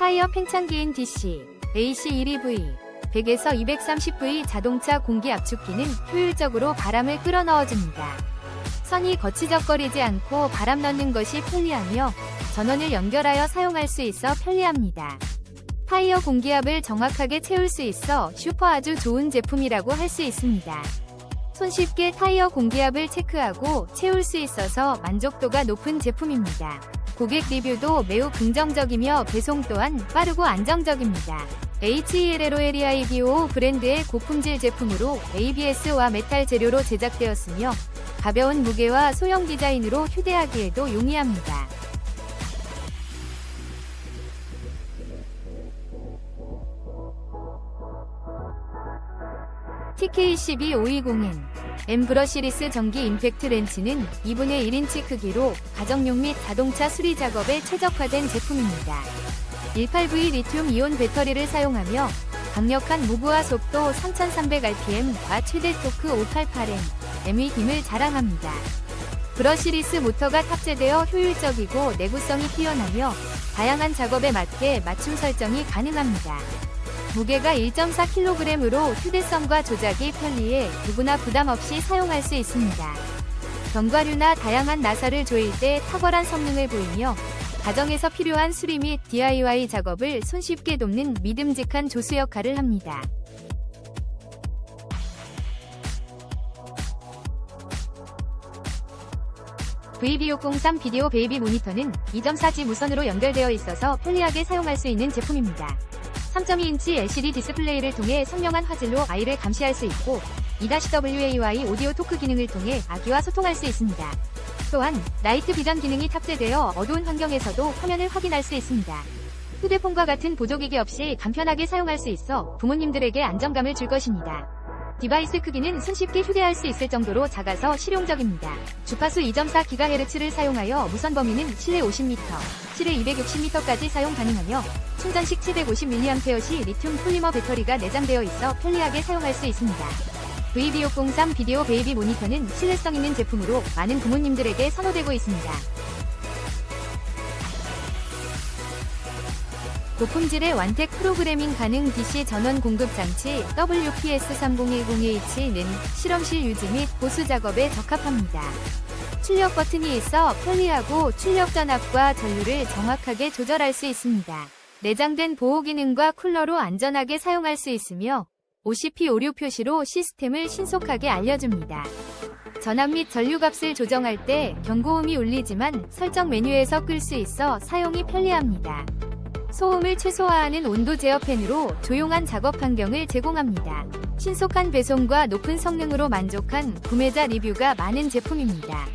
타이어 팽창기인 DC, AC1EV, 100에서 230V 자동차 공기 압축기는 효율적으로 바람을 끌어넣어줍니다. 선이 거치적거리지 않고 바람 넣는 것이 편리하며 전원을 연결하여 사용할 수 있어 편리합니다. 타이어 공기압을 정확하게 채울 수 있어 슈퍼 아주 좋은 제품이라고 할 수 있습니다. 손쉽게 타이어 공기압을 체크하고 채울 수 있어서 만족도가 높은 제품입니다. 고객 리뷰도 매우 긍정적이며 배송 또한 빠르고 안정적입니다. HELLOLEIBO 브랜드의 고품질 제품으로 ABS와 메탈 재료로 제작되었으며 가벼운 무게와 소형 디자인으로 휴대하기에도 용이합니다. TK12520N 엠브러 시리스 전기 임팩트 렌치는 2분의 1인치 크기로 가정용 및 자동차 수리 작업에 최적화된 제품입니다. 18V 리튬 이온 배터리를 사용하며 강력한 무브와 속도 3300rpm과 최대 토크 588N, M의 힘을 자랑합니다. 브러시리스 모터가 탑재되어 효율적이고 내구성이 뛰어나며 다양한 작업에 맞게 맞춤 설정이 가능합니다. 무게가 1.4kg으로 휴대성과 조작이 편리해 누구나 부담 없이 사용할 수 있습니다. 견과류나 다양한 나사를 조일 때 탁월한 성능을 보이며 가정에서 필요한 수리 및 DIY 작업을 손쉽게 돕는 믿음직한 조수 역할을 합니다. VB603 비디오 베이비 모니터는 2.4G 무선으로 연결되어 있어서 편리하게 사용할 수 있는 제품입니다. 3.2인치 LCD 디스플레이를 통해 선명한 화질로 아이를 감시할 수 있고 2-WAY 오디오 토크 기능을 통해 아기와 소통할 수 있습니다. 또한 라이트 비전 기능이 탑재되어 어두운 환경에서도 화면을 확인할 수 있습니다. 휴대폰과 같은 보조기기 없이 간편하게 사용할 수 있어 부모님들에게 안정감을 줄 것입니다. 디바이스 크기는 손쉽게 휴대할 수 있을 정도로 작아서 실용적입니다. 주파수 2.4GHz를 사용하여 무선 범위는 실내 50m, 실외 260m까지 사용 가능하며 충전식 750mAh 시 리튬 폴리머 배터리가 내장되어 있어 편리하게 사용할 수 있습니다. VB603 비디오 베이비 모니터는 신뢰성 있는 제품으로 많은 부모님들에게 선호되고 있습니다. 고품질의 완택 프로그래밍 가능 DC 전원 공급 장치 WPS3010H는 실험실 유지 및 보수 작업에 적합합니다. 출력 버튼이 있어 편리하고 출력 전압과 전류를 정확하게 조절할 수 있습니다. 내장된 보호 기능과 쿨러로 안전하게 사용할 수 있으며 OCP 오류 표시로 시스템을 신속하게 알려줍니다. 전압 및 전류값을 조정할 때 경고음이 울리지만 설정 메뉴에서 끌 수 있어 사용이 편리합니다. 소음을 최소화하는 온도 제어 팬으로 조용한 작업 환경을 제공합니다. 신속한 배송과 높은 성능으로 만족한 구매자 리뷰가 많은 제품입니다.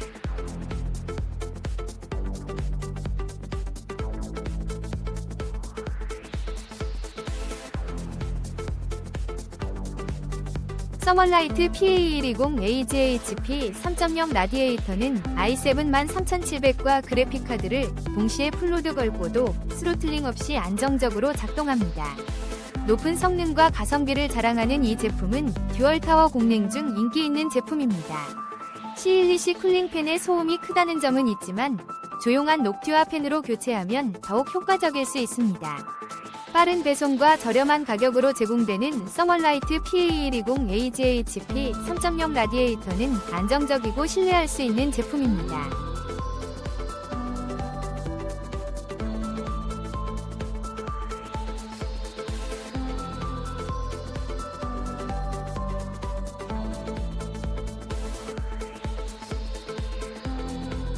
서멀라이트 PA120 AGHP 3.0 라디에이터는 i7 13700과 그래픽카드를 동시에 풀로드 걸고도 스로틀링 없이 안정적으로 작동합니다. 높은 성능과 가성비를 자랑하는 이 제품은 듀얼타워 공랭 중 인기 있는 제품입니다. C12C 쿨링팬의 소음이 크다는 점은 있지만 조용한 녹듀아 팬으로 교체하면 더욱 효과적일 수 있습니다. 빠른 배송과 저렴한 가격으로 제공되는 서멀라이트 PA120 AGHP 3.0 라디에이터는 안정적이고 신뢰할 수 있는 제품입니다.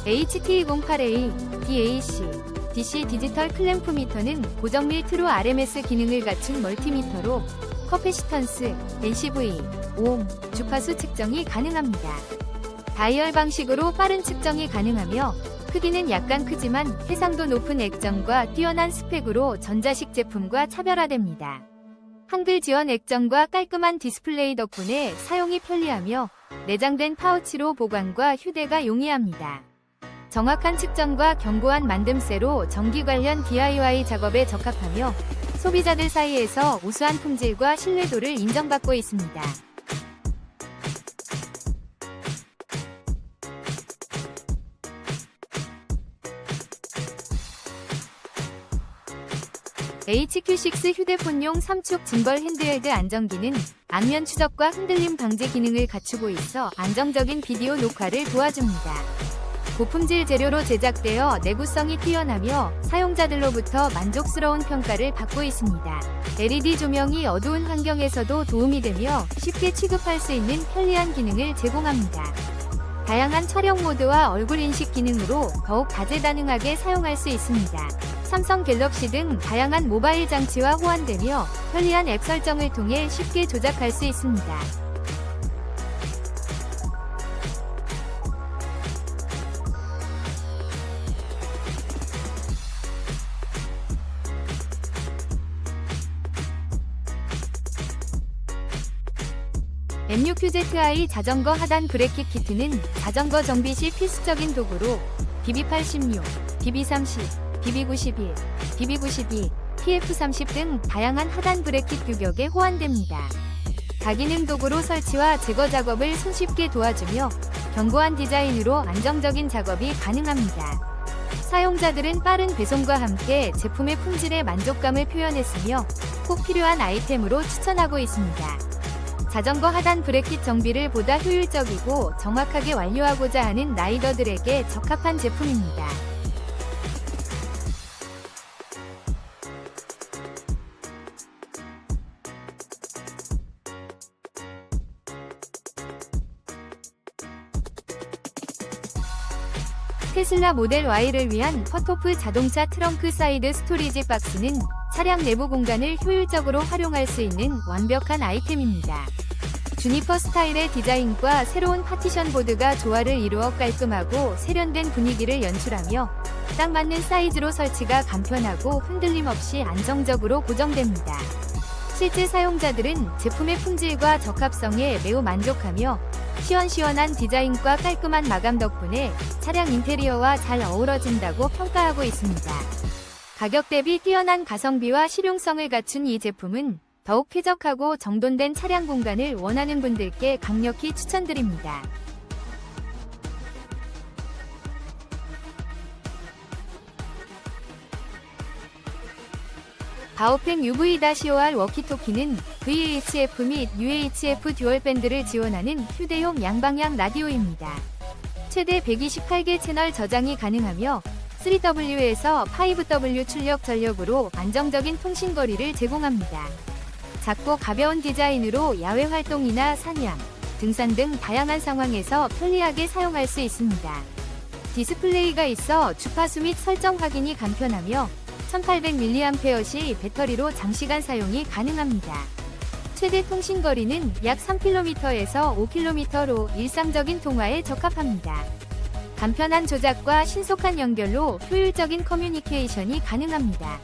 HT08A, DAC, DC 디지털 클램프 미터는 고정밀 트루 RMS 기능을 갖춘 멀티미터로 커패시턴스, NCV, 오hm, 주파수 측정이 가능합니다. 다이얼 방식으로 빠른 측정이 가능하며 크기는 약간 크지만 해상도 높은 액정과 뛰어난 스펙으로 전자식 제품과 차별화됩니다. 한글 지원 액정과 깔끔한 디스플레이 덕분에 사용이 편리하며 내장된 파우치로 보관과 휴대가 용이합니다. 정확한 측정과 견고한 만듦새로 전기 관련 DIY 작업에 적합하며 소비자들 사이에서 우수한 품질과 신뢰도를 인정받고 있습니다. HQ6 휴대폰용 3축 짐벌 핸드헬드 안정기는 안면 추적과 흔들림 방지 기능을 갖추고 있어 안정적인 비디오 녹화를 도와줍니다. 고품질 재료로 제작되어 내구성이 뛰어나며 사용자들로부터 만족스러운 평가를 받고 있습니다. LED 조명이 어두운 환경에서도 도움이 되며 쉽게 취급할 수 있는 편리한 기능을 제공합니다. 다양한 촬영 모드와 얼굴 인식 기능으로 더욱 다재다능하게 사용할 수 있습니다. 삼성 갤럭시 등 다양한 모바일 장치와 호환되며 편리한 앱 설정을 통해 쉽게 조작할 수 있습니다. M6QZI 자전거 하단 브레이크 키트는 자전거 정비 시 필수적인 도구로 BB86, BB30, BB91, BB92, TF30 등 다양한 하단 브레이크 규격에 호환됩니다. 다기능 도구로 설치와 제거 작업을 손쉽게 도와주며 견고한 디자인으로 안정적인 작업이 가능합니다. 사용자들은 빠른 배송과 함께 제품의 품질에 만족감을 표현했으며 꼭 필요한 아이템으로 추천하고 있습니다. 자전거 하단 브레킷 정비를 보다 효율적이고 정확하게 완료하고자 하는 라이더들에게 적합한 제품입니다. 테슬라 모델 Y를 위한 퍼토프 자동차 트렁크 사이드 스토리지 박스는 차량 내부 공간을 효율적으로 활용할 수 있는 완벽한 아이템입니다. 주니퍼 스타일의 디자인과 새로운 파티션 보드가 조화를 이루어 깔끔하고 세련된 분위기를 연출하며 딱 맞는 사이즈로 설치가 간편하고 흔들림 없이 안정적으로 고정됩니다. 실제 사용자들은 제품의 품질과 적합성에 매우 만족하며 시원시원한 디자인과 깔끔한 마감 덕분에 차량 인테리어와 잘 어우러진다고 평가하고 있습니다. 가격 대비 뛰어난 가성비와 실용성을 갖춘 이 제품은 더욱 쾌적하고 정돈된 차량 공간을 원하는 분들께 강력히 추천드립니다. 바오펜 UV-OR 워키토키는 VHF 및 UHF 듀얼 밴드를 지원하는 휴대용 양방향 라디오입니다. 최대 128개 채널 저장이 가능하며 3W에서 5W 출력 전력으로 안정적인 통신 거리를 제공합니다. 작고 가벼운 디자인으로 야외 활동이나 사냥, 등산 등 다양한 상황에서 편리하게 사용할 수 있습니다. 디스플레이가 있어 주파수 및 설정 확인이 간편하며 1800mAh 시 배터리로 장시간 사용이 가능합니다. 최대 통신 거리는 약 3km에서 5km로 일상적인 통화에 적합합니다. 간편한 조작과 신속한 연결로 효율적인 커뮤니케이션이 가능합니다.